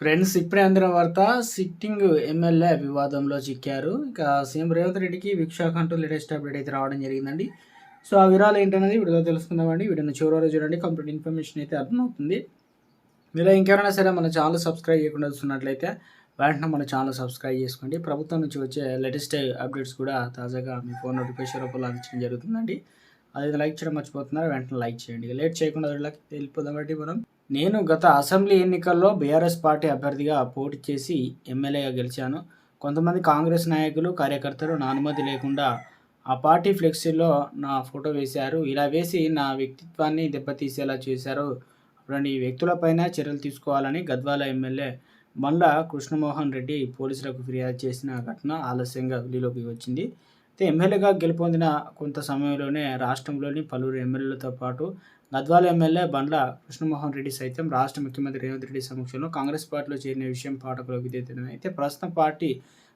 Friends ఇప్పుడే అందిన వార్త సిట్టింగ్ ఎమ్మెల్యే వివాదంలో చిక్కారు. ఇక సీఎం రేవంత్ రెడ్డికి వీక్షాక్ అంటూ లేటెస్ట్ అప్డేట్ అయితే రావడం జరిగిందండి. సో ఆ వివరాలు ఏంటనేది వీడియో తెలుసుకుందామండి. వీడియోని చివరి చూడండి. కంప్లీట్ ఇన్ఫర్మేషన్ అయితే అర్థమవుతుంది. మీరు ఇంకెవరైనా సరే మన ఛానల్ సబ్స్క్రైబ్ చేయకుండా చూస్తున్నట్లయితే వెంటనే మన ఛానల్ సబ్స్క్రైబ్ చేసుకోండి. ప్రభుత్వం నుంచి వచ్చే లేటెస్ట్ అప్డేట్స్ కూడా తాజాగా మీ ఫోన్ నోటిఫికేషన్ రూపంలో అందించడం జరుగుతుందండి. అది లైక్ చేయడం మర్చిపోతున్నారు? వెంటనే లైక్ చేయండి. లేట్ చేయకుండా వీళ్ళకి వెళ్ళిపోదామంటే మనం. నేను గత అసెంబ్లీ ఎన్నికల్లో బీఆర్ఎస్ పార్టీ అభ్యర్థిగా పోటీ చేసి ఎమ్మెల్యేగా గెలిచాను. కొంతమంది కాంగ్రెస్ నాయకులు కార్యకర్తలు నా అనుమతి లేకుండా ఆ పార్టీ ఫ్లెక్సీలో నా ఫోటో వేశారు. ఇలా వేసి నా వ్యక్తిత్వాన్ని దెబ్బతీసేలా చేశారు. అప్పుడు ఈ వ్యక్తులపైన చర్యలు తీసుకోవాలని గద్వాల ఎమ్మెల్యే బండ్ల కృష్ణమోహన్ రెడ్డి పోలీసులకు ఫిర్యాదు చేసిన ఘటన ఆలస్యంగా వెలుగులోకి వచ్చింది. అయితే ఎమ్మెల్యేగా గెలుపొందిన కొంత సమయంలోనే రాష్ట్రంలోని పలువురు ఎమ్మెల్యేలతో పాటు గద్వాల ఎమ్మెల్యే బండ్ల కృష్ణమోహన్ రెడ్డి సైతం రాష్ట్ర ముఖ్యమంత్రి రేవంత్ రెడ్డి సమక్షంలో కాంగ్రెస్ పార్టీలో చేరిన విషయం పాఠకులకు విదితమే అయితే ప్రస్తుతం పార్టీ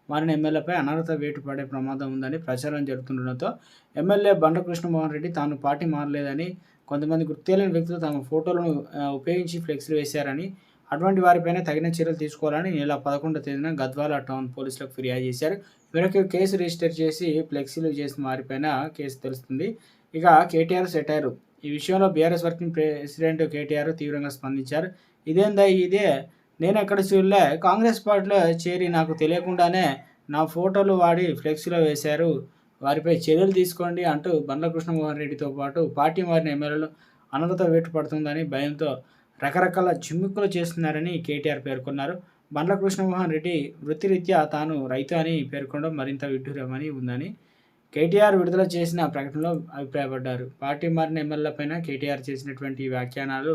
మారిన ఎమ్మెల్యేపై అనర్హత వేటు పడే ప్రమాదం ఉందని ప్రచారం జరుగుతుండటంతో ఎమ్మెల్యే బండ్ల కృష్ణమోహన్ రెడ్డి తాను పార్టీ మారలేదని కొంతమంది గుర్తేలేని వ్యక్తులు తమ ఫోటోలను ఉపయోగించి ఫ్లెక్స్లు వేశారని అటువంటి వారిపైన తగిన చర్యలు తీసుకోవాలని నెల పదకొండవ తేదీన గద్వాల టౌన్ పోలీసులకు ఫిర్యాదు చేశారు. వీరికి కేసు రిజిస్టర్ చేసి ఫ్లెక్సీలు చేసిన వారిపైన కేసు తెలుస్తుంది. ఇక కేటీఆర్ సెటారు. ఈ విషయంలో బీఆర్ఎస్ వర్కింగ్ ప్రెసిడెంట్ కేటీఆర్ తీవ్రంగా స్పందించారు. ఇదేందా ఇదే? నేను ఎక్కడ చూడలే. కాంగ్రెస్ పార్టీలో చేరి నాకు తెలియకుండానే నా ఫోటోలు వాడి ఫ్లెక్సీలో వేశారు. వారిపై చర్యలు తీసుకోండి అంటూ బండ్ల కృష్ణమోహన్ రెడ్డితో పాటు పార్టీ మారిన ఎమ్మెల్యేలు అనర్హత వేటు పడుతుందని భయంతో రకరకాల చిమ్మిక్కులు చేస్తున్నారని కేటీఆర్ పేర్కొన్నారు. బండ్ల కృష్ణమోహన్ రెడ్డి వృత్తిరీత్యా తాను రైతు అని పేర్కొనడం మరింత విడ్డూరమని ఉందని కేటీఆర్ విడుదల చేసిన ప్రకటనలో అభిప్రాయపడ్డారు. పార్టీ మారిన ఎమ్మెల్యేలపైన కేటీఆర్ చేసినటువంటి వ్యాఖ్యానాలు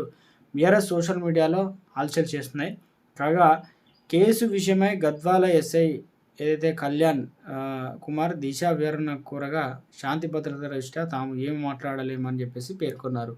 బీఆర్ఎస్ సోషల్ మీడియాలో హల్చల్ చేస్తున్నాయి. కాగా కేసు విషయమై గద్వాల ఎస్ఐ ఏదైతే కళ్యాణ్ కుమార్ దిశా వివరణ కోరగా శాంతి భద్రత దృష్ట్యా తాము ఏమి మాట్లాడలేమని చెప్పేసి పేర్కొన్నారు.